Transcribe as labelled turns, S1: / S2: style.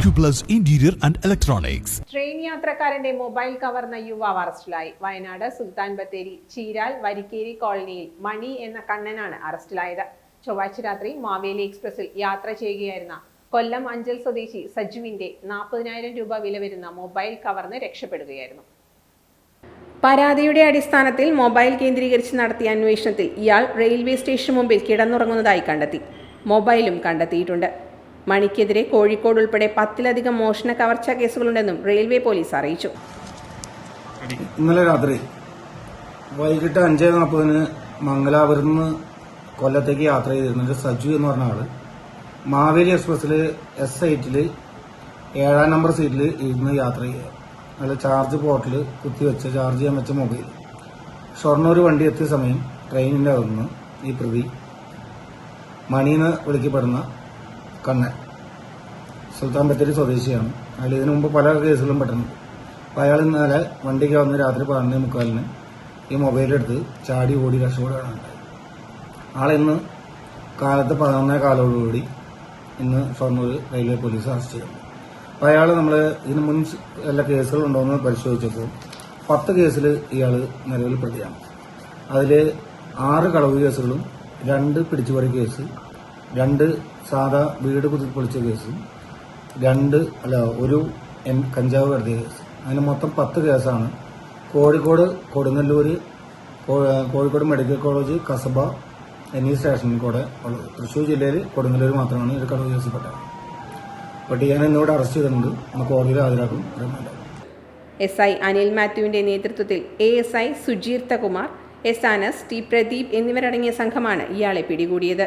S1: Acuplus interior and electronics
S2: train യാത്രക്കാരന്റെ mobile കവർന്ന യുവാവ് അറസ്റ്റിലായി. വയനാട് സുൽത്താൻ ബത്തേരി ചീരാൽ വരിക്കേരി കോളനിയിൽ മണി എന്ന കണ്ണനാണ് അറസ്റ്റിലായത്. ചൊവ്വാഴ്ച രാത്രി മാവേലി എക്സ്പ്രസിൽ യാത്ര ചെയ്യുകയായിരുന്ന കൊല്ലം അഞ്ചൽ സ്വദേശി സജുവിന്റെ നാൽപ്പതിനായിരം രൂപ വില വരുന്ന മൊബൈൽ കവർന്ന് രക്ഷപ്പെടുകയായിരുന്നു. പരാതിയുടെ അടിസ്ഥാനത്തിൽ മൊബൈൽ കേന്ദ്രീകരിച്ച് നടത്തിയ അന്വേഷണത്തിൽ ഇയാൾ റെയിൽവേ സ്റ്റേഷന് മുമ്പിൽ കിടന്നുറങ്ങുന്നതായി കണ്ടെത്തി. മൊബൈലും കണ്ടെത്തിയിട്ടുണ്ട്. മണിക്കെതിരെ കോഴിക്കോട് ഉൾപ്പെടെ പത്തിലധികം മോഷണ കവർച്ചാ കേസുകളുണ്ടെന്നും റെയിൽവേ പോലീസ് അറിയിച്ചു.
S3: ഇന്നലെ രാത്രി വൈകിട്ട് അഞ്ചേ നാൽപ്പതിന് മംഗലാപുരത്ത് നിന്ന് കൊല്ലത്തേക്ക് യാത്ര ചെയ്തിരുന്നത് സജു എന്ന് പറഞ്ഞ ആൾ മാവേലി എക്സ്പ്രസ്സിൽ എസ് എയ്റ്റിൽ ഏഴാം നമ്പർ സീറ്റിൽ ഇരുന്ന് യാത്ര ചെയ്യുക നല്ല ചാർജ് പോർട്ടിൽ കുത്തിവെച്ച് ചാർജ് ചെയ്യാൻ വെച്ച മൊബൈൽ ഷൊർണൂർ വണ്ടി എത്തിയ സമയം ട്രെയിനിന്റെ അകത്തുനിന്ന് ഈ പ്രതി മണിന്ന് വിളിക്കപ്പെടുന്ന കണ്ണൻ. സുൽത്താൻ ബത്തേരി സ്വദേശിയാണ്. അയാൾ ഇതിനു മുമ്പ് പല കേസുകളും പെട്ടിട്ടുണ്ട്. അപ്പോൾ അയാൾ ഇന്നലെ വണ്ടിക്ക് വന്ന് രാത്രി പതിനൊന്നേ മുക്കാലിന് ഈ മൊബൈലെടുത്ത് ചാടി ഓടി രക്ഷപ്പെടുകയാണ്. ഉണ്ടായത് ആളിന്ന് കാലത്ത് പതിനൊന്നേ കാലോടുകൂടി ഇന്ന് ഷൊർണൂർ റെയിൽവേ പോലീസ് അറസ്റ്റ് ചെയ്തു. അപ്പോൾ അയാൾ നമ്മൾ ഇതിന് മുൻ എല്ലാ കേസുകളുണ്ടോയെന്ന് പരിശോധിച്ചപ്പോൾ പത്ത് കേസിൽ ഇയാൾ നിലവിൽ പ്രതിയാണ് അതിൽ ആറ് കളവ് കേസുകളും രണ്ട് പിടിച്ചുപറി കേസ് രണ്ട് സാധാ വീട് കുത്തിപ്പൊളിച്ച കേസ് രണ്ട് അല്ല ഒരു എം കഞ്ചാവ് കടത്തിയ കേസ്. അങ്ങനെ മൊത്തം പത്ത് കേസാണ്. കോഴിക്കോട് കൊടുങ്ങല്ലൂര് കോഴിക്കോട് മെഡിക്കൽ കോളേജ് കസബ എന്നീ സ്റ്റേഷനിൽ കൂടെ ഉള്ളത് തൃശ്ശൂർ ജില്ലയിൽ കൊടുങ്ങല്ലൂർ മാത്രമാണ് ഒരു കടവ് കേസിൽപ്പെട്ടത്. അപ്പോൾ ഞാൻ എന്നോട് അറസ്റ്റ് ചെയ്തിട്ടുണ്ട്. നമുക്ക് കോടതിയിൽ ഹാജരാക്കും.
S2: എസ് ഐ അനിൽ മാത്യുവിന്റെ നേതൃത്വത്തിൽ A S I Sujeerthakumar S Anas T Pradeep എന്നിവരടങ്ങിയ സംഘമാണ് ഇയാളെ പിടികൂടിയത്.